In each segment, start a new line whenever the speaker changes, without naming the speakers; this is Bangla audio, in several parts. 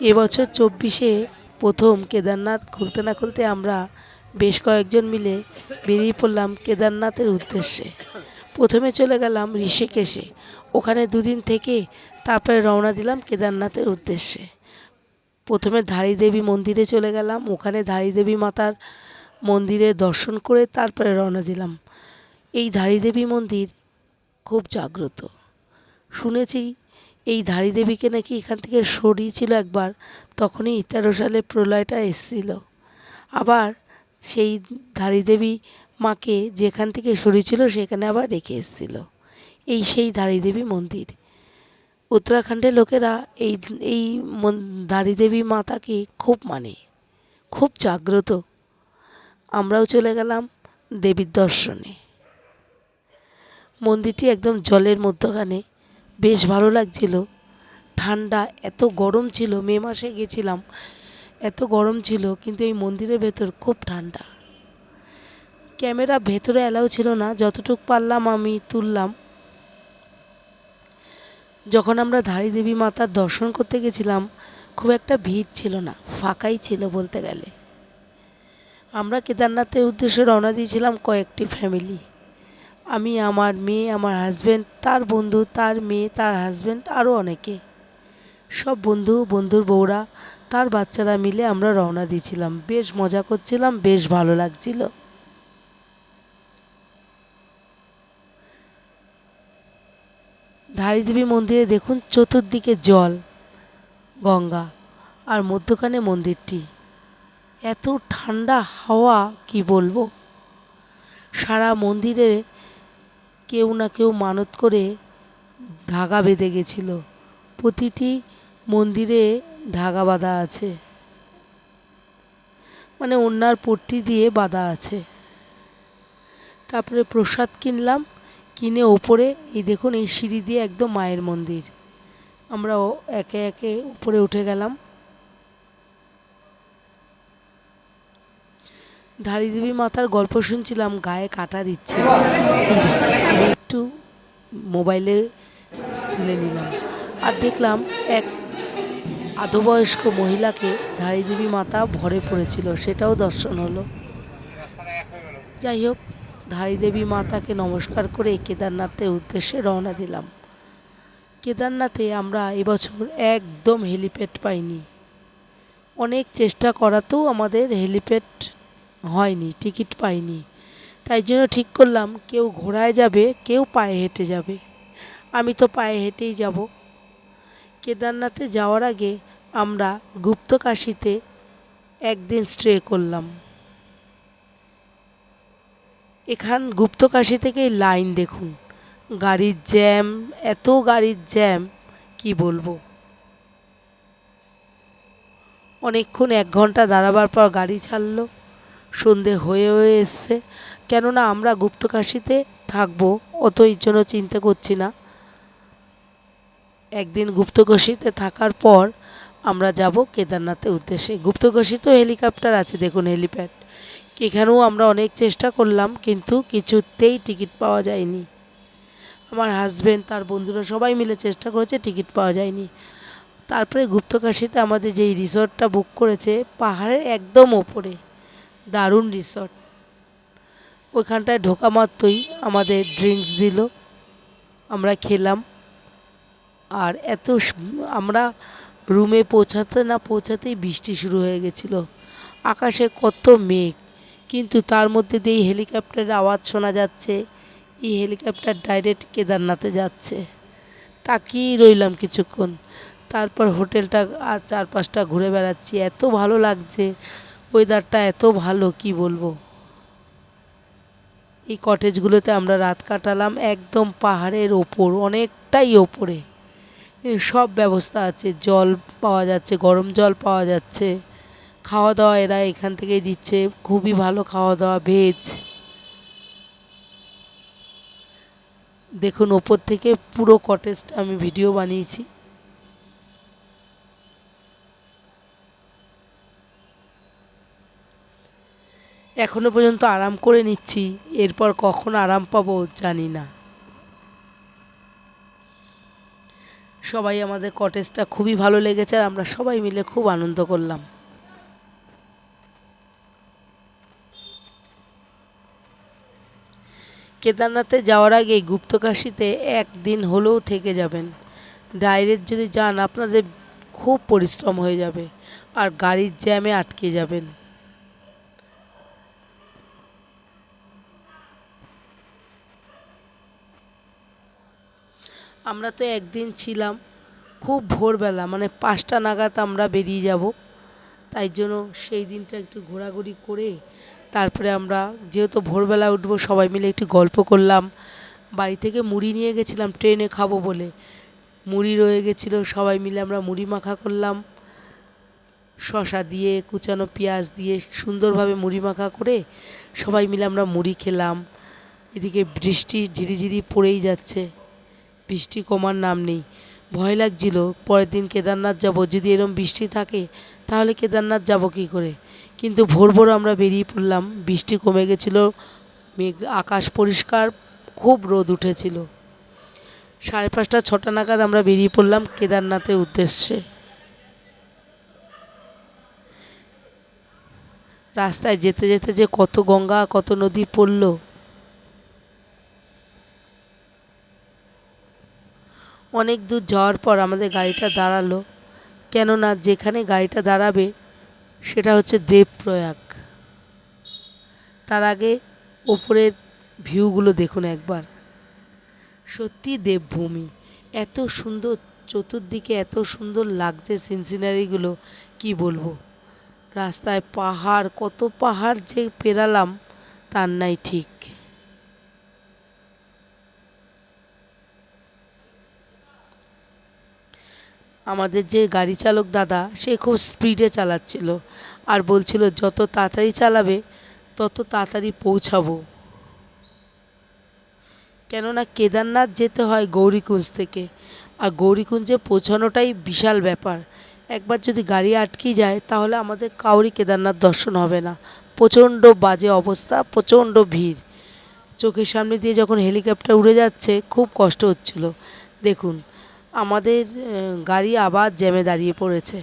এবছর চব্বিশে প্রথম কেদারনাথ খুলতে না খুলতে আমরা বেশ কয়েকজন মিলে বেরিয়ে পড়লাম কেদারনাথের উদ্দেশ্যে। প্রথমে চলে গেলাম ঋষিকেশে। ওখানে দুদিন থেকে তারপরে রওনা দিলাম কেদারনাথের উদ্দেশ্যে। প্রথমে ধারী দেবী মন্দিরে চলে গেলাম, ওখানে ধারী দেবী মাতার মন্দিরে দর্শন করে তারপরে রওনা দিলাম। এই ধারী দেবী মন্দির খুব জাগ্রত। শুনেছি এই ধারী দেবীকে নাকি এখান থেকে সরিয়েছিল একবার, তখনই তেরো সালে প্রলয়টা এসেছিল। আবার সেই ধারী দেবী মাকে যেখান থেকে সরিয়েছিল, সেখানে আবার রেখে এসেছিল। এই সেই ধারী দেবী মন্দির। উত্তরাখণ্ডের লোকেরা এই এই ধারী দেবী মাতাকে খুব মানে খুব জাগ্রত। আমরাও চলে গেলাম দেবীর দর্শনে। মন্দিরটি একদম জলের মধ্যখানে। বেশ ভালো লাগছিল। ঠান্ডা, এত গরম ছিল, মে মাসে গেছিলাম, এত গরম ছিল, কিন্তু এই মন্দিরের ভেতর খুব ঠান্ডা। ক্যামেরা ভেতরে অ্যালাউ ছিল না, যতটুকু পারলাম আমি তুললাম। যখন আমরা ধারী দেবী মাতার দর্শন করতে গেছিলাম, খুব একটা ভিড় ছিল না, ফাঁকাই ছিল বলতে গেলে। আমরা কেদারনাথের উদ্দেশ্যে রওনা দিয়েছিলাম কয়েকটি ফ্যামিলি আমি, আমার মেয়ে, আমার হাজব্যান্ড তার বন্ধু, তার মেয়ে, তার হাজব্যান্ড আরও অনেকে। সব বন্ধু, বন্ধুর বউরা, তার বাচ্চারা মিলে আমরা রওনা দিয়েছিলাম। বেশ মজা করছিলাম, বেশ ভালো লাগছিল। ধারীদেবী মন্দিরে দেখুন, চতুর্দিকে জল, গঙ্গা, আর মধ্যখানে মন্দিরটি। এত ঠান্ডা হাওয়া, কি বলব? সারা মন্দিরে কেউ না কেউ মানত করে ধাগা বেঁধে গেছিল। প্রতিটি মন্দিরে ধাগা বাঁধা আছে। মানে ওনার পট্টি দিয়ে বাঁধা আছে। তারপরে প্রসাদ কিনলাম, কিনে ওপরে, এই দেখুন এই সিঁড়ি দিয়ে একদম মায়ের মন্দির। আমরা একে একে উপরে উঠে গেলাম। ধারী দেবী মাতার গল্প শুনছিলাম, গায়ে কাটা দিচ্ছে। একটু মোবাইলে তুলে নিলাম। আর দেখলাম এক আধবয়স্ক মহিলাকে ধারী দেবী মাতা ভরে পড়েছিল, সেটাও দর্শন হলো। যাই হোক ধারী দেবী মাতাকে নমস্কার করে কেদারনাথের উদ্দেশ্যে রওনা দিলাম। কেদারনাথে আমরা এবছর একদম হেলিপ্যাড পাইনি। অনেক চেষ্টা করাতেও আমাদের হেলিপ্যাড হয়নি, টিকিট পাইনি। তাই জন্য ঠিক করলাম, কেউ ঘোড়ায় যাবে, কেউ পায়ে হেঁটে যাবে। আমি তো পায়ে হেঁটেই যাব। কেদারনাথে যাওয়ার আগে আমরা গুপ্তকাশিতে একদিন স্টে করলাম। এখান গুপ্তকাশি থেকে লাইন দেখুন। গাড়ির জ্যাম, এত গাড়ির জ্যাম, কি বলব? অনেকক্ষণ এক ঘণ্টা দাঁড়াবার পর গাড়ি ছাড়লো। সন্ধে হয়ে হয়ে এসছে। কেননা আমরা গুপ্তকাশিতে থাকব অত এই জন্য চিন্তা করছি না। একদিন গুপ্তকাশিতে থাকার পর আমরা যাব কেদারনাথের উদ্দেশ্যে। গুপ্তকাশিতেও হেলিকপ্টার আছে, দেখুন হেলিপ্যাড। এখানেও আমরা অনেক চেষ্টা করলাম, কিন্তু কিছুতেই টিকিট পাওয়া যায়নি। আমার হাজব্যান্ড তার বন্ধুরা সবাই মিলে চেষ্টা করেছে, টিকিট পাওয়া যায়নি। তারপরে গুপ্তকাশিতে আমাদের যেই রিসর্টটা বুক করেছে, পাহাড়ের একদম ওপরে। দারুণ রিসর্ট ওইখানটায় ঢোকা মাত্রই আমাদের ড্রিঙ্কস দিল। আমরা খেলাম। আর এত আমরা রুমে পৌঁছাতে না পৌঁছাতেই বৃষ্টি শুরু হয়ে গেছিল। আকাশে কত মেঘ, কিন্তু তার মধ্যে দিয়েই হেলিকপ্টারের আওয়াজ শোনা যাচ্ছে। এই হেলিকপ্টার ডাইরেক্ট কেদারনাথে যাচ্ছে। তাকিয়েই রইলাম কিছুক্ষণ। তারপর হোটেলটা আর চারপাশটা ঘুরে বেড়াচ্ছি। এত ভালো লাগছে। ওয়েদারটা এত ভালো, কি বলব? এই কটেজগুলোতে আমরা রাত কাটালাম একদম পাহাড়ের ওপর, অনেকটাই ওপরে। সব ব্যবস্থা আছে, জল পাওয়া যাচ্ছে, গরম জল পাওয়া যাচ্ছে। খাওয়া দাওয়া এরা এখান থেকেই দিচ্ছে, খুবই ভালো খাওয়া দাওয়া ভেজ দেখুন, ওপর থেকে পুরো কটেজটা আমি ভিডিও বানিয়েছি। এখনও পর্যন্ত আরাম করে নিচ্ছি। এরপর কখন আরাম পাবো জানি না। সবাই আমাদের কটেজটা খুবই ভালো লেগেছে আর আমরা সবাই মিলে খুব আনন্দ করলাম। কেদারনাথে যাওয়ার আগে গুপ্তকাশিতে একদিন হলেও থেকে যাবেন। ডাইরেক্ট যদি যান, আপনাদের খুব পরিশ্রম হয়ে যাবে। আর গাড়ির জ্যামে আটকে যাবেন। আমরা তো একদিন ছিলাম খুব ভোরবেলা মানে পাঁচটা নাগাদ আমরা বেরিয়ে যাব। তাই জন্য সেই দিনটা একটু ঘোরাঘুরি করে তারপরে আমরা যেহেতু ভোরবেলা উঠবো, সবাই মিলে একটু গল্প করলাম। বাড়ি থেকে মুড়ি নিয়ে গেছিলাম, ট্রেনে খাব বলে। মুড়ি রয়ে গেছিল, সবাই মিলে আমরা মুড়ি মাখা করলাম। শশা দিয়ে, কুচানো পেঁয়াজ দিয়ে সুন্দরভাবে মুড়ি মাখা করে সবাই মিলে আমরা মুড়ি খেলাম। এদিকে বৃষ্টি ঝিরিঝিরি পড়েই যাচ্ছে। বৃষ্টি কমার নাম নেই। ভয় লাগছিল, পরের দিন কেদারনাথ যাব। যদি এরম বৃষ্টি থাকে, তাহলে কেদারনাথ যাব কী করে? কিন্তু ভোর ভোর আমরা বেরিয়ে পড়লাম। বৃষ্টি কমে গেছিল, মেঘ, আকাশ পরিষ্কার, খুব রোদ উঠেছিল। সাড়ে পাঁচটা, ছটা নাগাদ আমরা বেরিয়ে পড়লাম কেদারনাথের উদ্দেশ্যে। রাস্তায় যেতে যেতে যে কত গঙ্গা, কত নদী পড়ল অনেক দূর যাওয়ার পর আমাদের গাড়িটা দাঁড়াল। কেননা যেখানে গাড়িটা দাঁড়াবে, সেটা হচ্ছে দেবপ্রয়াগ। তার আগে ওপরের ভিউগুলো দেখুন একবার। সত্যি দেবভূমি। এত সুন্দর চতুর্দিকে এত সুন্দর লাগছে সিন সিনারিগুলো কি বলব? রাস্তায় পাহাড়, কত পাহাড় যে পেরালাম, তার নাই ঠিক। আমাদের যে গাড়ি চালক দাদা, সে খুব স্পিডে চালাচ্ছিল। আর বলছিল, যত তাড়াতাড়ি চালাবে, তত তাড়াতাড়ি পৌঁছাবো। কেননা কেদারনাথ যেতে হয় গৌরীকুঞ্জ থেকে। আর গৌরীকুঞ্জে পৌঁছানোটাই বিশাল ব্যাপার। একবার যদি গাড়ি আটকে যায়, তাহলে আমাদের কাউরই কেদারনাথ দর্শন হবে না। প্রচণ্ড বাজে অবস্থা, প্রচণ্ড ভিড়। চোখের সামনে দিয়ে যখন হেলিকপ্টার উড়ে যাচ্ছে, খুব কষ্ট হচ্ছিল। দেখুন আমাদের গাড়ি আবার জ্যামে দাঁড়িয়ে পড়েছে।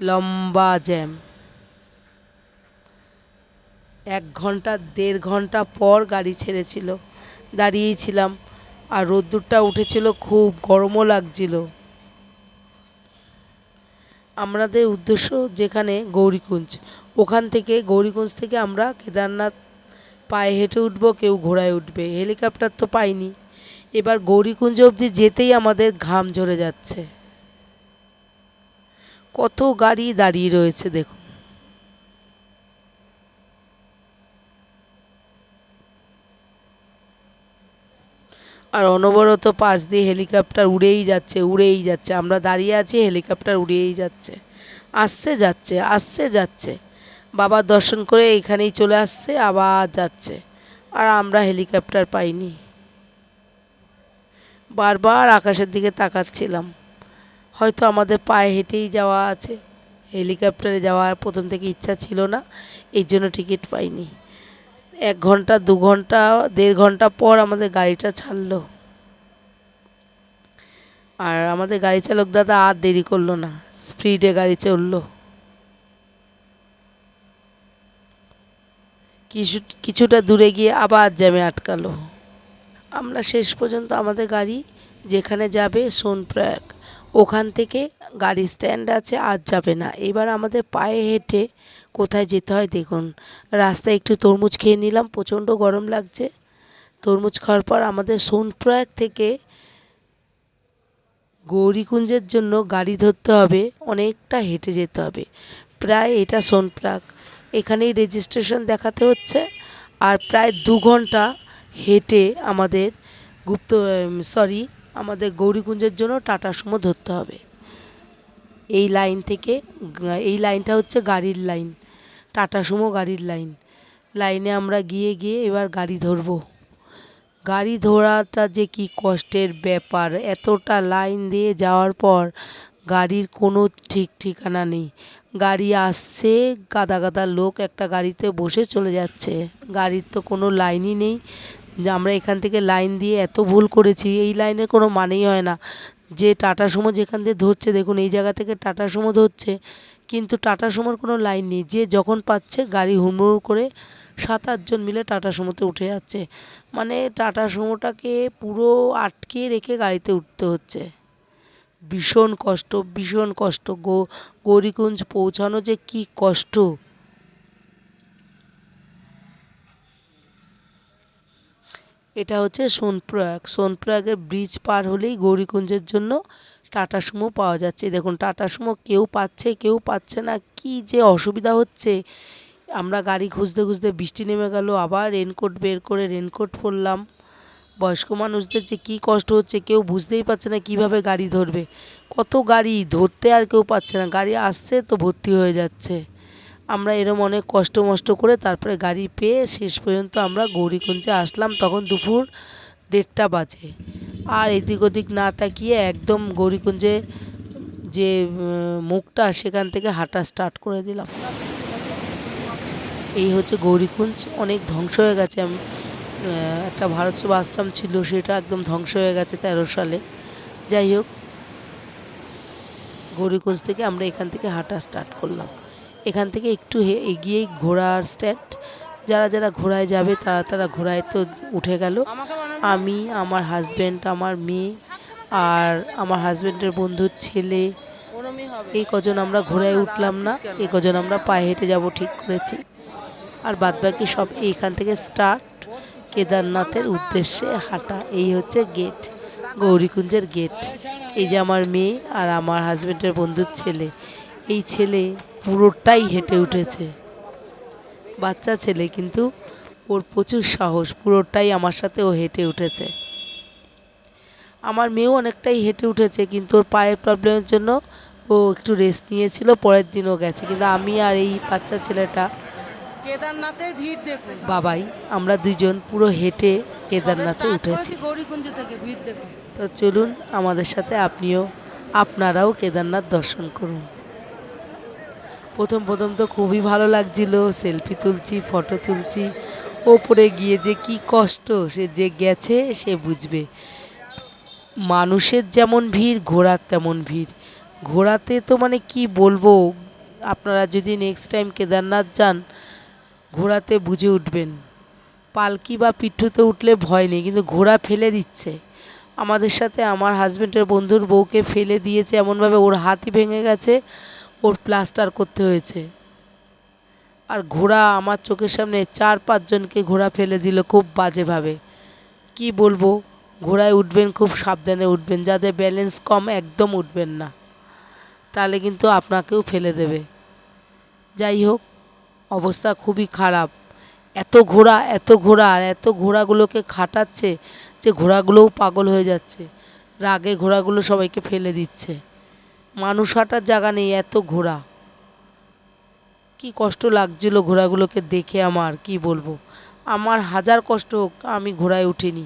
লম্বা জ্যাম। এক ঘণ্টা, দেড় ঘণ্টা পর গাড়ি ছেড়েছিল। দাঁড়িয়েই ছিলাম আর রোদ্দুরটা উঠেছিল, খুব গরমও লাগছিল। আমাদের উদ্দেশ্য যেখানে গৌরীকুঞ্জ। ওখান থেকে, গৌরীকুঞ্জ থেকে আমরা কেদারনাথ পায়ে হেঁটে উঠবো, কেউ ঘোড়ায় উঠবে। হেলিকপ্টার তো পাইনি। এবার গৌরীকুঞ্জ অবধি যেতেই আমাদের ঘাম ঝরে যাচ্ছে। কত গাড়ি দাঁড়িয়ে রয়েছে দেখুন। আর অনবরত পাশ দিয়ে হেলিকপ্টার উড়েই যাচ্ছে উড়েই যাচ্ছে। আমরা দাঁড়িয়ে আছি, হেলিকপ্টার উড়েই যাচ্ছে। আসছে যাচ্ছে আসছে, যাচ্ছে। বাবার দর্শন করে এখানেই চলে আসছে, আবার যাচ্ছে। আর আমরা হেলিকপ্টার পাইনি। বারবার আকাশের দিকে তাকাচ্ছিলাম। হয়তো আমাদের পায়ে হেঁটেই যাওয়া আছে। হেলিকপ্টারে যাওয়ার প্রথম থেকে ইচ্ছা ছিল না এই জন্য টিকিট পাইনি। এক ঘণ্টা, দু ঘণ্টা, দেড় ঘণ্টা পর আমাদের গাড়িটা ছাড়লো। আর আমাদের গাড়ি চালক দাদা আর দেরি করল না, স্পিডে গাড়ি চলল। কিছু, কিছুটা দূরে গিয়ে আবার জ্যামে আটকালো। আমরা শেষ পর্যন্ত আমাদের গাড়ি যেখানে যাবে সোনপ্রয়াগ। ওখান থেকে গাড়ি স্ট্যান্ড আছে, আর যাবে না। এবার আমাদের পায়ে হেঁটে কোথায় যেতে হয় দেখুন। রাস্তায় একটু তরমুজ খেয়ে নিলাম, প্রচণ্ড গরম লাগছে। তরমুজ খাওয়ার পর আমাদের সোনপ্রয়াগ থেকে গৌরীকুঞ্জের জন্য গাড়ি ধরতে হবে, অনেকটা হেঁটে যেতে হবে। প্রায় এটা সোনপ্রয়াগ। এখানেই রেজিস্ট্রেশন দেখাতে হচ্ছে, আর প্রায় দু ঘণ্টা হেঁটে আমাদের গুপ্ত সরি আমাদের গৌরীকুঞ্জের জন্য টাটা সুমো ধরতে হবে। এই লাইন থেকে, এই লাইনটা হচ্ছে গাড়ির লাইন টাটা সুমো গাড়ির লাইন লাইনে আমরা গিয়ে গিয়ে এবার গাড়ি ধরবো। গাড়ি ধরাটা যে কি কষ্টের ব্যাপার, এতটা লাইন দিয়ে যাওয়ার পর গাড়ির কোনো ঠিক ঠিকানা নেই। গাড়ি আসছে, গাদা গাদা লোক একটা গাড়িতে বসে চলে যাচ্ছে। গাড়ির তো কোনো লাইনই নেই। যে আমরা এখান থেকে লাইন দিয়ে এত ভুল করেছি, এই লাইনের কোনো মানেই হয় না। যে টাটা সুমো যেখান দিয়ে ধরছে, দেখুন এই জায়গা থেকে টাটা সুমো ধরছে, কিন্তু টাটা সুমোর কোনো লাইন নেই। যে যখন পাচ্ছে গাড়ি হুড়মুড় করে সাত আটজন মিলে টাটা সুমোতে উঠে যাচ্ছে। মানে টাটা সুমোটাকে পুরো আটকে রেখে গাড়িতে উঠতে হচ্ছে। ভীষণ কষ্ট ভীষণ কষ্ট। গো, গৌরীকুঞ্জ পৌঁছানো যে কি কষ্ট! এটা হচ্ছে সোনপ্রয়াগ। সোনপ্রয়াগের ব্রিজ পার হলেই গৌরীকুঞ্জের জন্য টাটা সুমো পাওয়া যাচ্ছে। দেখুন, টাটা সুমো কেউ পাচ্ছে কেউ পাচ্ছে না। কি যে অসুবিধা হচ্ছে। আমরা গাড়ি খুঁজতে খুঁজতে বৃষ্টি নেমে গেল, আবার রেনকোট বের করে রেনকোট পরলাম। বয়স্ক মানুষদের যে কী কষ্ট হচ্ছে, কেউ বুঝতেই পারছে না কীভাবে গাড়ি ধরবে। কত গাড়ি ধরতে আর কেউ পাচ্ছে না। গাড়ি আসছে তো ভর্তি হয়ে যাচ্ছে। আমরা এরম অনেক কষ্ট মষ্ট করে তারপরে গাড়ি পেয়ে শেষ পর্যন্ত আমরা গৌরীকুঞ্জে আসলাম। তখন দুপুর দেড়টা বাজে। আর এদিক ওদিক না তাকিয়ে একদম গৌরীকুঞ্জে যে মুখটা সেখান থেকে হাঁটা স্টার্ট করে দিলাম। এই হচ্ছে গৌরীকুঞ্জ। অনেক ধ্বংস হয়ে গেছে। আমি একটা ভারত আশ্রম ছিল, সেটা একদম ধ্বংস হয়ে গেছে তেরো সালে। যাই হোক, গৌরীকুঞ্জ থেকে আমরা এখান থেকে হাঁটা স্টার্ট করলাম। এখান থেকে একটু এগিয়েই ঘোড়ার স্ট্যান্ড যারা যারা ঘোড়ায় যাবে, তারা তারা ঘোড়ায় তো উঠে গেল। আমি, আমার হাজব্যান্ড আমার মেয়ে আর আমার হাজব্যান্ডের বন্ধুর ছেলে। এই কজন আমরা ঘোড়ায় উঠলাম না, এই কজন আমরা পায়ে হেঁটে যাব, ঠিক করেছি। আর বাদবাকি সব এইখান থেকে স্টার্ট কেদারনাথের উদ্দেশ্যে হাঁটা। এই হচ্ছে গেট গৌরীকুঞ্জের গেট এই যে আমার মেয়ে আর আমার হাজব্যান্ডের বন্ধুর ছেলে। এই ছেলে পুরোটাই হেঁটে উঠেছে। বাচ্চা ছেলে কিন্তু ওর প্রচুর সাহস পুরোটাই আমার সাথে ও হেঁটে উঠেছে। আমার মেয়েও অনেকটাই হেঁটে উঠেছে কিন্তু ওর পায়ের প্রবলেমের জন্য ও একটু রেস্ট নিয়েছিল পরের দিনও গেছে। কিন্তু আমি আর এই বাচ্চা ছেলেটা
কেদারনাথের ভিড় দেখুন।
বাবাই আমরা দুজন পুরো হেঁটে কেদারনাথে উঠেছি।
গৌরীকুঞ্জ থেকে ভিড় দেখুন।
তো চলুন আমাদের সাথে আপনিও আপনারাও কেদারনাথ দর্শন করুন। প্রথম প্রথম তো খুবই ভালো লাগছিল। সেলফি তুলছি ফটো তুলছি। ওপরে গিয়ে যে কি কষ্ট, সে যে গেছে, সে বুঝবে। মানুষের যেমন ভিড় ঘোড়ার তেমন ভিড়। ঘোড়াতে তো মানে কি বলব, আপনারা যদি নেক্সট টাইম কেদারনাথ যান ঘোড়াতে বুঝে উঠবেন। পালকি বা পিঠুতে উঠলে ভয় নেই, কিন্তু ঘোড়া ফেলে দিচ্ছে। আমাদের সাথে আমার হাজবেন্ডের বন্ধুর বউকে ফেলে দিয়েছে, এমনভাবে ওর হাতই ভেঙে গেছে। ওর প্লাস্টার করতে হয়েছে। আর ঘোড়া আমার চোখের সামনে চার পাঁচজনকে ঘোড়া ফেলে দিল খুব বাজেভাবে। কি বলব? ঘোড়ায় উঠবেন, খুব সাবধানে উঠবেন যাদের ব্যালেন্স কম একদম উঠবেন না। তাহলে কিন্তু আপনাকেও ফেলে দেবে। যাই হোক, অবস্থা খুবই খারাপ। এত ঘোড়া এত ঘোড়া, আর এত ঘোড়াগুলোকে খাটাচ্ছে যে ঘোড়াগুলোও পাগল হয়ে যাচ্ছে। রাগে ঘোড়াগুলো সবাইকে ফেলে দিচ্ছে। মানুষ হাঁটার জায়গা নেই, এত ঘোড়া কি কষ্ট লাগছিল ঘোড়াগুলোকে দেখে আমার, কি বলব? আমার হাজার কষ্ট হোক, আমি ঘোড়ায় উঠিনি।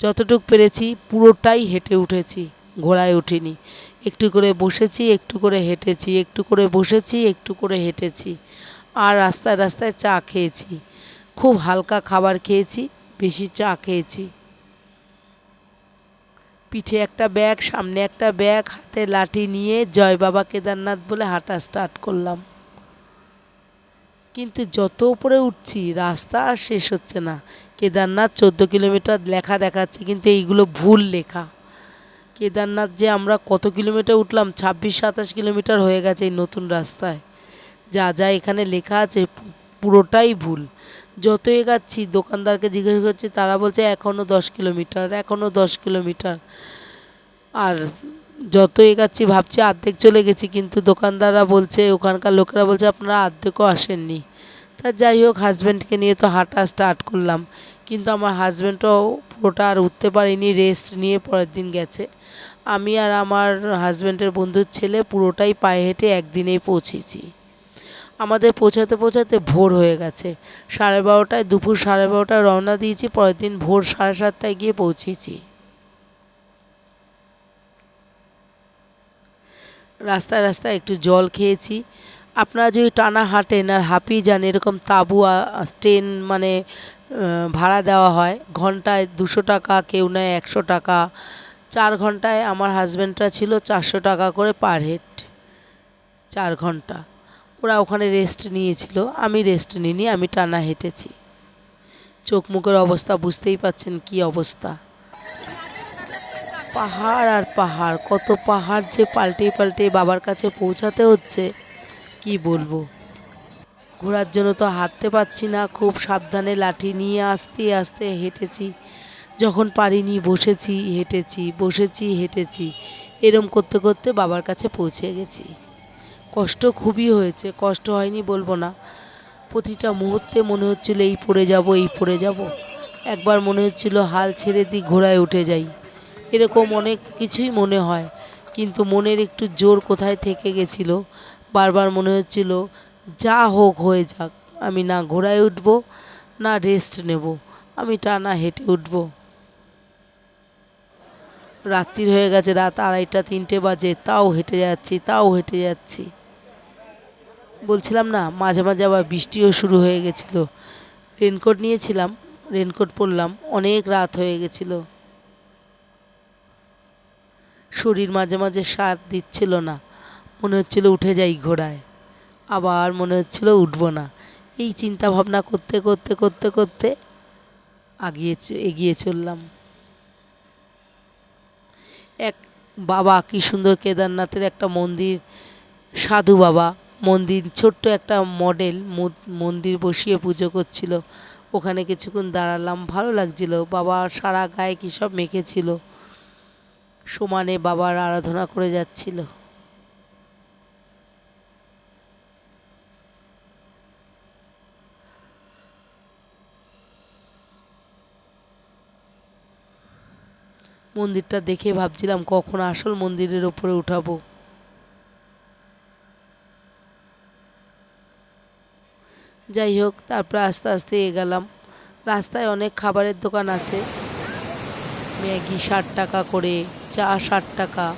যতটুক পেরেছি, পুরোটাই হেঁটে উঠেছি, ঘোড়ায় উঠিনি। একটু করে বসেছি, একটু করে হেঁটেছি, একটু করে বসেছি, একটু করে হেঁটেছি, আর রাস্তায় রাস্তায় চা খেয়েছি। খুব হালকা খাবার খেয়েছি, বেশি চা খেয়েছি। পিঠে একটা ব্যাগ, সামনে একটা ব্যাগ, হাতে লাঠি নিয়ে জয় বাবা কেদারনাথ বলে হাঁটা স্টার্ট করলাম। কিন্তু যত উপরে উঠছি, রাস্তা আর শেষ হচ্ছে না। কেদারনাথ চোদ্দ কিলোমিটার লেখা দেখাচ্ছে, কিন্তু এইগুলো ভুল লেখা। কেদারনাথ যে আমরা কত কিলোমিটার উঠলাম, ছাব্বিশ, সাতাশ কিলোমিটার হয়ে গেছে এই নতুন রাস্তায়। যা যা এখানে লেখা আছে, পুরোটাই ভুল। যত এগাচ্ছি, দোকানদারকে জিজ্ঞেস করছি, তারা বলছে এখনও দশ কিলোমিটার এখনও দশ কিলোমিটার। আর যত এগাচ্ছি, ভাবছি আর্ধেক চলে গেছি, কিন্তু দোকানদাররা বলছে, ওখানকার লোকেরা বলছে, আপনারা আর্ধেকও আসেননি। তা যাই হোক হাজব্যান্ডকে নিয়ে তো হাঁটা স্টার্ট করলাম। কিন্তু আমার হাজব্যান্ডও পুরোটা আর উঠতে পারিনি রেস্ট নিয়ে পরের দিন গেছে। আমি আর আমার হাজব্যান্ডের বন্ধুর ছেলে পুরোটাই পায়ে হেঁটে একদিনেই পৌঁছেছি। আমাদের পৌঁছাতে পৌঁছাতে ভোর হয়ে গেছে। সাড়ে বারোটায় দুপুর সাড়ে বারোটায় রওনা দিয়েছি, পরের দিন ভোর সাড়ে সাতটায় গিয়ে পৌঁছেছি। রাস্তায় রাস্তায় একটু জল খেয়েছি। আপনারা যদি টানা হাঁটেন আর হাঁপিয়ে যান, এরকম তাঁবু ট্রেন মানে ভাড়া দেওয়া হয়, ঘন্টায় দুশো টাকা, কেউ নেয় একশো টাকা। চার ঘন্টায় আমার হাজব্যান্ডটা ছিল চারশো টাকা করে পার হেড চার ঘণ্টা। ওরা ওখানে রেস্ট নিয়েছিল। আমি রেস্ট নিইনি, আমি টানা হেঁটেছি। চোখ মুখের অবস্থা বুঝতেই পাচ্ছেন কি অবস্থা। পাহাড় আর পাহাড়, কত পাহাড় যে পাল্টে পাল্টে বাবার কাছে পৌঁছাতে হচ্ছে, কি বলব? ঘোরার জন্য তো হাঁটতে পারছি না, খুব সাবধানে লাঠি নিয়ে আস্তে আস্তে হেঁটেছি। যখন পারিনি বসেছি, হেঁটেছি বসেছি, হেঁটেছি। এরম করতে করতে বাবার কাছে পৌঁছে গেছি। কষ্ট খুবই হয়েছে, কষ্ট হয়নি বলব না। প্রতিটা মুহূর্তে মনে হচ্ছিল এই পড়ে যাব, এই পড়ে যাব। একবার মনে হচ্ছিল হাল ছেড়ে দিই ঘোড়ায় উঠে যাই। এরকম অনেক কিছুই মনে হয়, কিন্তু মনের একটু জোর কোথায় থেকে গেছিল? বারবার মনে হচ্ছিল, যা হোক হয়ে যাক, আমি না ঘোড়ায় উঠব, না রেস্ট নেব, আমি টানা হেঁটে উঠব। রাত্রির হয়ে গেছে, রাত আড়াইটা, তিনটে বাজে, তাও হেঁটে যাচ্ছি, তাও হেঁটে যাচ্ছি। বলছিলাম না, মাঝে মাঝে আবার বৃষ্টিও শুরু হয়ে গেছিল। রেনকোট নিয়েছিলাম, রেনকোট পরলাম, অনেক রাত হয়ে গেছিল। শরীর মাঝে মাঝে সাথ দিচ্ছিল না, মনে হচ্ছিল উঠে যাই ঘোড়ায়, আবার মনে হচ্ছিল উঠব না। এই চিন্তা ভাবনা করতে করতে করতে করতে আগিয়ে এগিয়ে চললাম। এক বাবা, কি সুন্দর কেদারনাথের একটা মন্দির, সাধু বাবা মন্দির, ছোট্ট একটা মডেল মন্দির বসিয়ে পুজো করছিল। ওখানে কিছুক্ষণ দাঁড়ালাম, ভালো লাগছিল। বাবা সারা গায়ে কী সব মেখেছিল। সমানে বাবার আরাধনা করে যাচ্ছিল। মন্দিরটা দেখে ভাবছিলাম কখন আসল মন্দিরের ওপরে উঠাবো। যাই হোক, তারপরে আস্তে আস্তে এগেলাম। রাস্তায় অনেক খাবারের দোকান আছে। ম্যাগি ষাট টাকা করে, চা ষাট টাকা।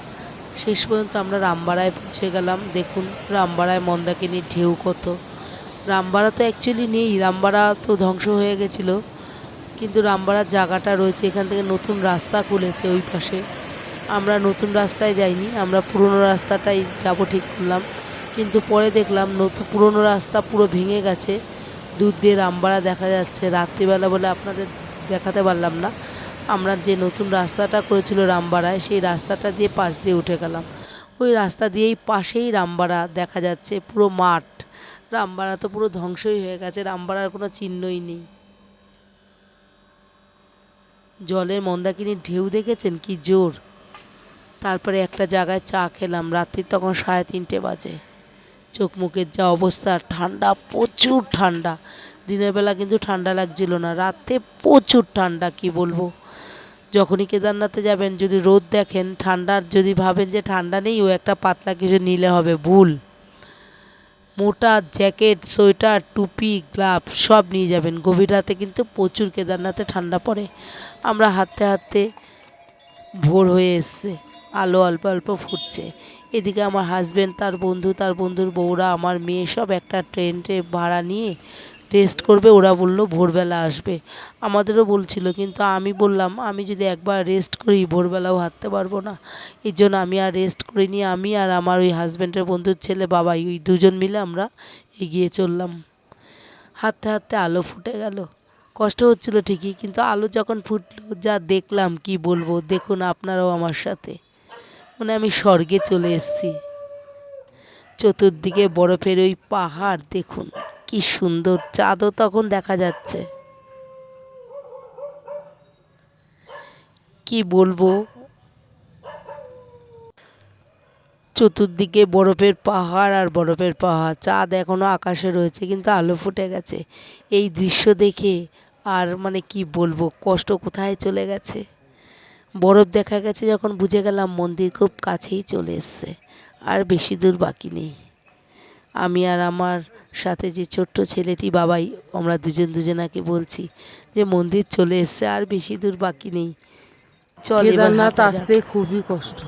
শেষ পর্যন্ত আমরা রামবাড়ায় পৌঁছে গেলাম। দেখুন, রামবাড়ায় মন্দাকিনীর ঢেউ কত। রামবাড়া তো অ্যাকচুয়ালি নেই, রামবাড়া তো ধ্বংস হয়ে গেছিল। কিন্তু রামবাড়ার জায়গাটা রয়েছে, এখান থেকে নতুন রাস্তা খুলেছে ওই পাশে। আমরা নতুন রাস্তায় যাইনি, আমরা পুরনো রাস্তাটাই যাব ঠিক করলাম। কিন্তু পরে দেখলাম নতুন, পুরনো রাস্তা পুরো ভেঙে গেছে। দূর দিয়ে রামবাড়া দেখা যাচ্ছে। রাত্রিবেলা বলে আপনাদের দেখাতে পারলাম না। আমরা যে নতুন রাস্তাটা করেছিল রামবাড়ায়, সেই রাস্তাটা দিয়ে পাশ দিয়ে উঠে গেলাম। ওই রাস্তা দিয়েই পাশেই রামবাড়া দেখা যাচ্ছে, পুরো মাঠ। রামবাড়া তো পুরো ধ্বংসই হয়ে গেছে, রামবাড়ার কোনো চিহ্নই নেই। জলের মন্দাকিনীর ঢেউ দেখেছেন? কি জোর! তারপরে একটা জায়গায় চা খেলাম, রাত্রি তখন সাড়ে তিনটে বাজে। চোখ মুখের যা অবস্থা, ঠান্ডা, প্রচুর ঠান্ডা। দিনের বেলা কিন্তু ঠান্ডা লাগছিল না, রাতে প্রচুর ঠান্ডা, কি বলব? যখনই কেদারনাথে যাবেন, যদি রোদ দেখেন, ঠান্ডার যদি ভাবেন যে ঠান্ডা নেই, ও একটা পাতলা কিছু নিলে হবে, ভুল। মোটা জ্যাকেট, সোয়েটার, টুপি, গ্লাভ, সব নিয়ে যাবেন। গভীর রাতে কিন্তু প্রচুর কেদারনাথে ঠান্ডা পড়ে। আমরা হাঁটতে হাঁটতে ভোর হয়ে এসছে, আলো অল্প অল্প ফুটছে। এদিকে আমার হাজব্যান্ড তার বন্ধু, তার বন্ধুর বউরা, আমার মেয়ে সব একটা ট্রেনটে ভাড়া নিয়ে রেস্ট করবে। ওরা বলল ভোরবেলা আসবে। আমাদেরও বলছিল, কিন্তু আমি বললাম, আমি যদি একবার রেস্ট করি, ভোরবেলাও হাঁটতে পারব না। এই জন্য আমি আর রেস্ট করিনি, আমি আর আমার ওই হাজব্যান্ডের বন্ধুর ছেলে বাবাই ওই দুজন মিলে আমরা এগিয়ে চললাম। হাঁটতে হাঁটতে আলো ফুটে গেল। কষ্ট হচ্ছিল ঠিকই, কিন্তু আলো যখন ফুটলো, যা দেখলাম, কি বলব? দেখুন, আপনারাও আমার সাথে। মানে আমি স্বর্গে চলে এসেছি। চতুর্দিকে বরফের ওই পাহাড়, দেখুন কি সুন্দর চাঁদও তখন দেখা যাচ্ছে। কি বলব? চতুর্দিকে বরফের পাহাড় আর বরফের পাহাড়, চাঁদ এখনও আকাশে রয়েছে কিন্তু আলো ফুটে গেছে। এই দৃশ্য দেখে আর মানে কি বলব, কষ্ট কোথায় চলে গেছে? বরফ দেখা গেছে যখন বুঝে গেলাম মন্দির খুব কাছেই চলে এসছে আর বেশি দূর বাকি নেই। আমি আর আমার সাথে যে ছোট্ট ছেলেটি বাবাই আমরা দুজন দুজনাকে বলছি যে মন্দির চলে এসছে আর বেশি দূর বাকি নেই। চল
কেদারনাথ আসতে খুবই কষ্ট।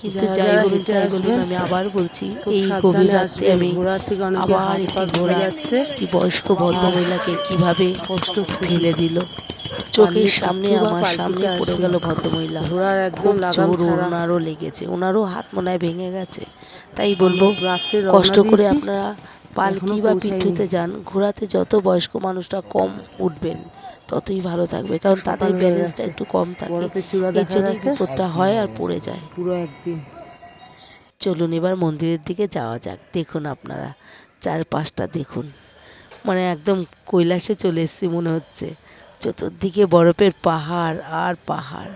কিন্তু যাই বলুন যাই বলুন আমি আবার বলছি এই গভীর রাতে আমি আবার একটি
ধরে যাচ্ছে
একটি বয়স্ক ভদ্রমহিলাকে কীভাবে
কষ্ট
ফেলে দিল। চোখের সামনে আমার সামনে পড়ে। গেল ভদ্রমহিলা।
ঘোড়ার একদম
জোর ওনারও লেগেছে। ওনারও হাত মনে হয় ভেঙে গেছে। তাই বলব কষ্ট করে আপনারা পালকি বা পিঠুতে যান। ঘোড়াতে যত বয়স্ক মানুষরা কম উঠবেন ততই ভালো থাকবে। কারণ তাদের ব্যালেন্সটা একটু কম থাকে। এর
যাচ্ছে।
বিপদটা হয় আর পড়ে যায়।
পুরো একদিন।
চলুন এবার মন্দিরের দিকে যাওয়া যাক। দেখুন আপনারা চারপাশটা দেখুন। মানে একদম কৈলাসে চলে এসেছি মনে হচ্ছে। চতুর্দিকে বরফের পাহাড় আর পাহাড়।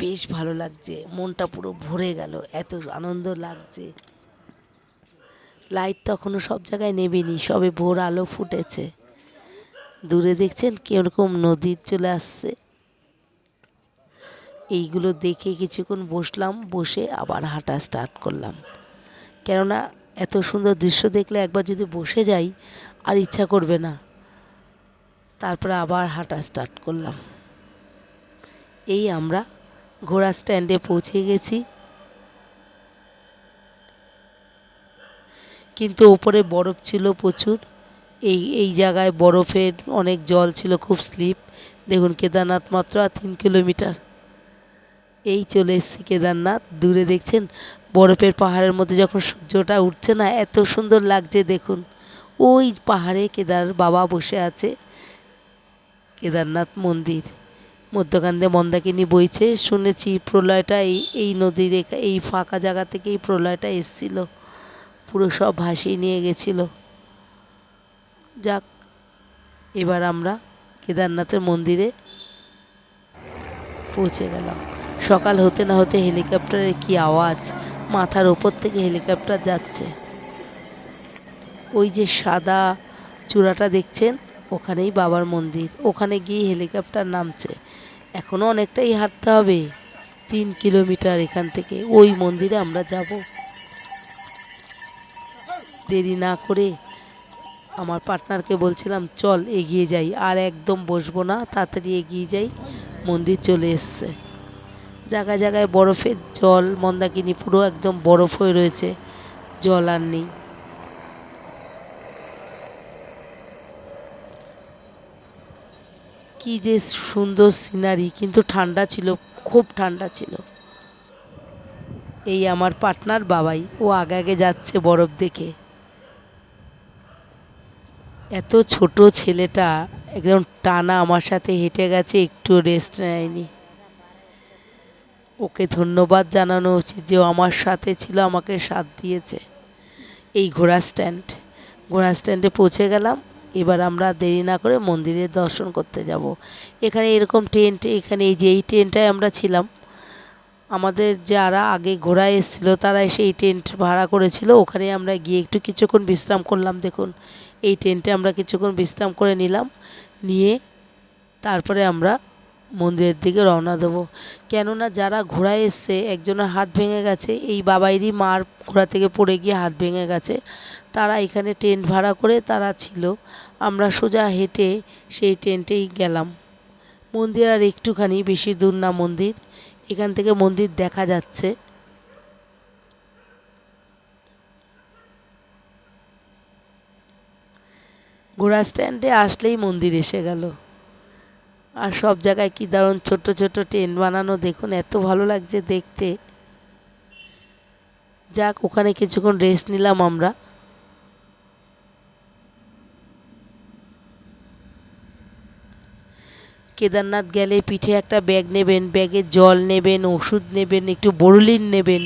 বেশ ভালো লাগছে, মনটা পুরো ভরে গেল, এত আনন্দ লাগছে। লাইট তখনও সব জায়গায় নেবেনি সবে ভোর আলো ফুটেছে। দূরে দেখছেন কীরকম নদী চলে আসছে। এইগুলো দেখে কিছুক্ষণ বসলাম, বসে আবার হাঁটা স্টার্ট করলাম। কেননা এত সুন্দর দৃশ্য দেখলে একবার যদি বসে যাই, আর ইচ্ছা করবে না। তারপরে আবার হাঁটা স্টার্ট করলাম। এই আমরা ঘোড়া স্ট্যান্ডে পৌঁছে গেছি। কিন্তু ওপরে বরফ ছিল প্রচুর। এই এই জায়গায় বরফের অনেক জল ছিল, খুব স্লিপ দেখুন কেদারনাথ মাত্র আর তিন কিলোমিটার এই চলে এসেছি কেদারনাথ। দূরে দেখছেন বরফের পাহাড়ের মধ্যে যখন সূর্যটা উঠছে না, এত সুন্দর লাগছে দেখুন। ওই পাহাড়ে কেদার বাবা বসে আছে। কেদারনাথ মন্দির। মধ্যখান মন্দাকিনী বইছে, শুনেছি প্রলয়টা, এই এই নদীর এই ফাঁকা জায়গা থেকে এই প্রলয়টা এসছিল। পুরো সব ভাসিয়ে নিয়ে গেছিল। যাক, এবার আমরা কেদারনাথের মন্দিরে পৌঁছে গেলাম। সকাল হতে না হতে হেলিকপ্টারের কি আওয়াজ, মাথার ওপর থেকে হেলিকপ্টার যাচ্ছে। ওই যে সাদা চূড়াটা দেখছেন ওখানেই বাবার মন্দির। ওখানে গিয়ে হেলিকপ্টার নামছে। এখনও অনেকটাই হাঁটতে হবে। তিন কিলোমিটার এখান থেকে ওই মন্দিরে আমরা যাব। দেরি না করে আমার পার্টনারকে বলছিলাম, চল, এগিয়ে যাই। আর একদম বসবো না, তাড়াতাড়ি এগিয়ে যাই। মন্দির চলে এসছে। জায়গায় জায়গায় বরফের জল, মন্দাকিনী পুরো একদম বরফ হয়ে রয়েছে। জল আর নেই। কি যে সুন্দর সিনারি কিন্তু ঠান্ডা ছিল, খুব ঠান্ডা ছিল। এই আমার পার্টনার বাবাই, ও আগে আগে যাচ্ছে বরফ দেখে। এত ছোট ছেলেটা একদম টানা আমার সাথে হেঁটে গেছে, একটু রেস্ট নেয়নি। ওকে ধন্যবাদ জানানো উচিত যে আমার সাথে ছিল, আমাকে সাথ দিয়েছে। এই ঘোড়া স্ট্যান্ড ঘোড়া স্ট্যান্ডে পৌঁছে গেলাম। এবার আমরা দেরি না করে মন্দিরের দর্শন করতে যাব। এখানে এরকম টেন্ট এখানে এই যে এই টেন্টটায় আমরা ছিলাম। আমাদের যারা আগে ঘোরা এসেছিল তারা এসে এই টেন্ট ভাড়া করেছিল। ওখানে আমরা গিয়ে একটু কিছুক্ষণ বিশ্রাম করলাম, দেখুন। এই টেন্টে আমরা কিছুক্ষণ বিশ্রাম করে নিলাম। নিয়ে তারপরে আমরা মন্দিরের দিকে রওনা দেবো। কেননা যারা ঘোড়ায় এসছে, একজনের হাত ভেঙে গেছে, এই বাবাইরই মার ঘোড়া থেকে পড়ে গিয়ে হাত ভেঙে গেছে। তারা এখানে টেন্ট ভাড়া করে তারা ছিল। আমরা সোজা হেঁটে সেই টেন্টেই গেলাম। মন্দির আর একটুখানি বেশি দূর না মন্দির। এখান থেকে মন্দির দেখা যাচ্ছে। ঘোড়া স্ট্যান্ডে আসলেই মন্দির এসে গেল। আর সব জায়গায় কি দারুণ ছোট ছোট টেন্ট বানানো, দেখুন এত ভালো লাগছে দেখতে। যাক, ওখানে কিছুক্ষণ রেস্ট নিলাম আমরা। কেদারনাথ গেলে পিঠে একটা ব্যাগ নেবেন ব্যাগে জল নেবেন, ওষুধ নেবেন, একটু বোরলিন নেবেন।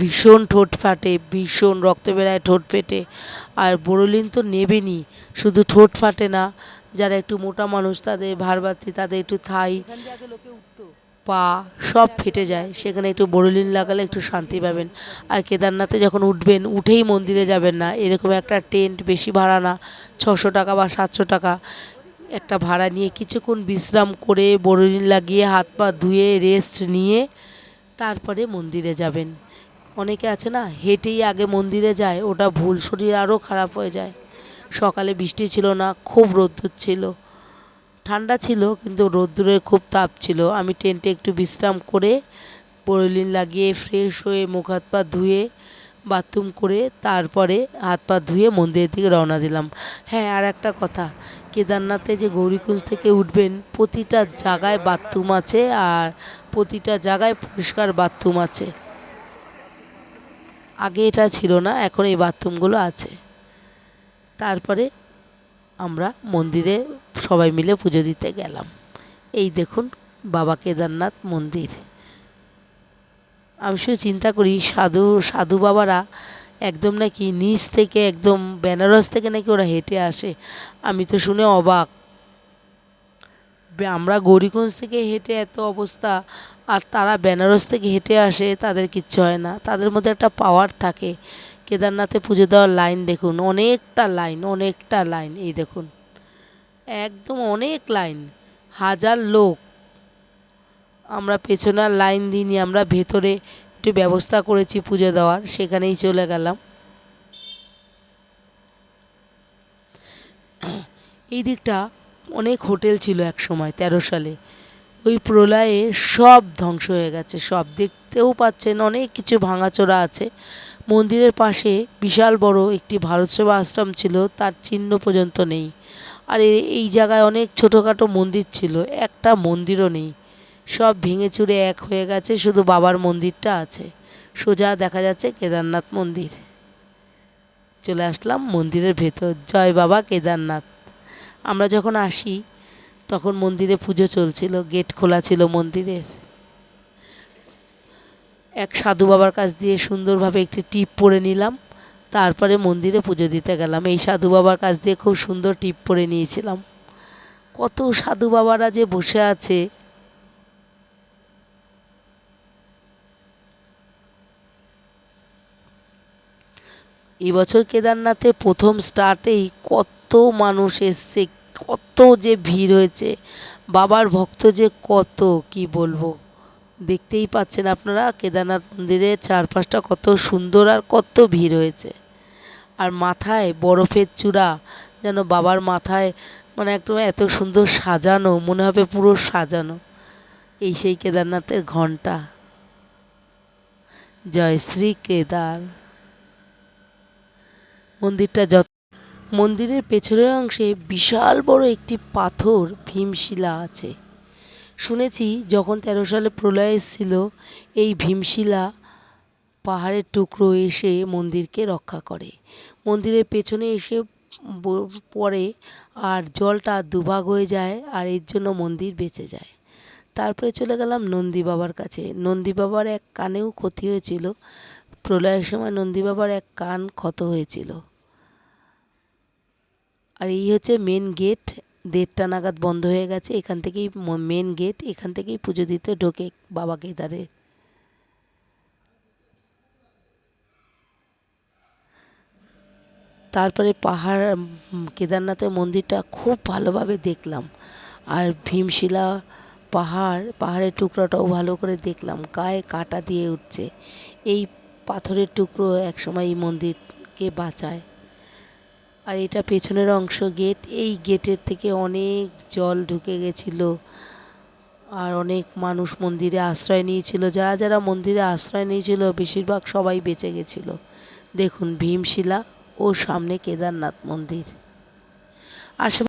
ভীষণ ঠোঁট ফাটে, ভীষণ রক্ত বেড়ায় ঠোঁট ফেটে আর বোরলিন তো নেবেনই, শুধু ঠোঁট ফাটে না যারা একটু মোটা মানুষ তাদের ভারবাতি তাদের একটু থাই পা সব ফেটে যায়। সেখানে একটু বোরলিন লাগালে একটু শান্তি পাবেন। আর কেদারনাথে যখন উঠবেন উঠেই মন্দিরে যাবেন না। এরকম একটা টেন্ট বেশি ভাড়া না ছশো টাকা বা সাতশো টাকা। একটা ভাড়া নিয়ে কিছুক্ষণ বিশ্রাম করে বোরলিন লাগিয়ে হাত পা ধুয়ে রেস্ট নিয়ে তারপরে মন্দিরে যাবেন। অনেকে আছে না হেঁটেই আগে মন্দিরে যায় ওটা ভুল শরীর আরও খারাপ হয়ে যায়। সকালে বৃষ্টি ছিল না, খুব রোদ্দুর ছিল। ঠান্ডা ছিল, কিন্তু রোদ্দুরের খুব তাপ ছিল। আমি টেন্টে একটু বিশ্রাম করে বোরলিন লাগিয়ে ফ্রেশ হয়ে মুখ হাত পা ধুয়ে বাথরুম করে তারপরে হাত পা ধুয়ে মন্দিরের দিকে রওনা দিলাম। হ্যাঁ আর একটা কথা, কেদারনাথে যে গৌরীকুঞ্জ থেকে উঠবেন, প্রতিটা জায়গায় বাথরুম আছে আর প্রতিটা জায়গায় পরিষ্কার বাথরুম আছে। আগে এটা ছিল না, এখন এই বাথরুমগুলো আছে। তারপরে আমরা মন্দিরে সবাই মিলে পুজো দিতে গেলাম। এই দেখুন বাবা কেদারনাথ মন্দির। আমি শুধু চিন্তা করি, সাধু সাধু বাবারা একদম নাকি নিচ থেকে একদম বেনারস থেকে নাকি ওরা হেঁটে আসে, আমি তো শুনে অবাক। আমরা গৌরীগঞ্জ থেকে হেঁটে এত অবস্থা, আর তারা বেনারস থেকে হেঁটে আসে, তাদের কিচ্ছু হয় না, তাদের মধ্যে একটা পাওয়ার থাকে। কেদারনাথে পুজো দেওয়ার লাইন দেখুন, অনেকটা লাইন অনেকটা লাইন, এই দেখুন। একদম অনেক লাইন, হাজার লোক। আমরা পেছনের লাইন দিইনি, আমরা ভেতরে একটু ব্যবস্থা করেছি পুজো দেওয়ার, সেখানেই চলে গেলাম। এই দিকটা অনেক হোটেল ছিল এক সময়, তেরো সালে। ওই প্রলয়ে সব ধ্বংস হয়ে গেছে, সব দেখতেও পাচ্ছেন, অনেক কিছু ভাঙাচোরা আছে। মন্দিরের পাশে বিশাল বড় একটি ভারত সেবা আশ্রম ছিল, তার চিহ্ন পর্যন্ত নেই। আর এই জায়গায় অনেক ছোটোখাটো মন্দির ছিল, একটা মন্দিরও নেই। সব ভেঙে চুরে এক হয়ে গেছে, শুধু বাবার মন্দিরটা আছে। সোজা দেখা যাচ্ছে কেদারনাথ মন্দির। চলে আসলাম মন্দিরের ভেতর। জয় বাবা কেদারনাথ। আমরা যখন আসি, তখন মন্দিরে পুজো চলছিল, গেট খোলা ছিল মন্দিরের। এক সাধু বাবার কাছ দিয়ে সুন্দরভাবে একটি টিপ পরে নিলাম। তারপরে মন্দিরে পুজো দিতে গেলাম। এই সাধু বাবার কাছ দিয়ে খুব সুন্দর টিপ পরে নিয়েছিলাম। কত সাধু বাবারা যে বসে আছে। এবছর কেদারনাথে প্রথম স্টার্টেই কত মানুষ এসছে, কত যে ভিড় হয়েছে। বাবার ভক্ত যে কত, কি বলব? দেখতেই পাচ্ছেন আপনারা, কেদারনাথ মন্দিরের চারপাশটা কত সুন্দর আর কত ভিড় হয়েছে। আর মাথায় বরফের চূড়া, যেন বাবার মাথায় মানে একদম এত সুন্দর সাজানো, মনে হবে পুরো সাজানো। এই সেই কেদারনাথের ঘণ্টা জয় শ্রী কেদার। মন্দিরটা যত মন্দিরের পেছনের অংশে বিশাল বড় একটি পাথর, ভীমশিলা আছে। শুনেছি যখন তেরো সালে প্রলয় এসেছিল, এই ভীমশিলা পাহাড়ের টুকরো এসে মন্দিরকে রক্ষা করে। মন্দিরের পেছনে এসে পড়ে আর জলটা দুভাগ হয়ে যায় আর এর জন্য মন্দির বেঁচে যায়। তারপরে চলে গেলাম নন্দী বাবার কাছে। নন্দী বাবার এক কানেও ক্ষতি হয়েছিল। প্রলয়ের সময় নন্দী বাবার এক কান ক্ষত হয়েছিল। আর এই হচ্ছে মেন গেট দেড়টা নাগাদ বন্ধ হয়ে গেছে, এখান থেকেই মেন গেট এখান থেকেই পুজো দিতে ঢোকে বাবা কেদারে তারপরে পাহাড় কেদারনাথের মন্দিরটা খুব ভালোভাবে দেখলাম। আর ভীমশিলা পাহাড়, পাহাড়ের টুকরোটাও ভালো করে দেখলাম, গায়ে কাটা দিয়ে উঠছে। এই পাথরের টুকরো একসময় এই মন্দিরকে বাঁচায়। আর এটা পেছনের অংশ গেট, এই গেটের থেকে অনেক জল ঢুকে গেছিল। আর অনেক মানুষ মন্দিরে আশ্রয় নিয়েছিল। যারা যারা মন্দিরে আশ্রয় নিয়েছিল, বেশিরভাগ সবাই বেঁচে গেছিল। দেখুন, ভীমশিলা ও সামনে কেদারনাথ মন্দির। আশে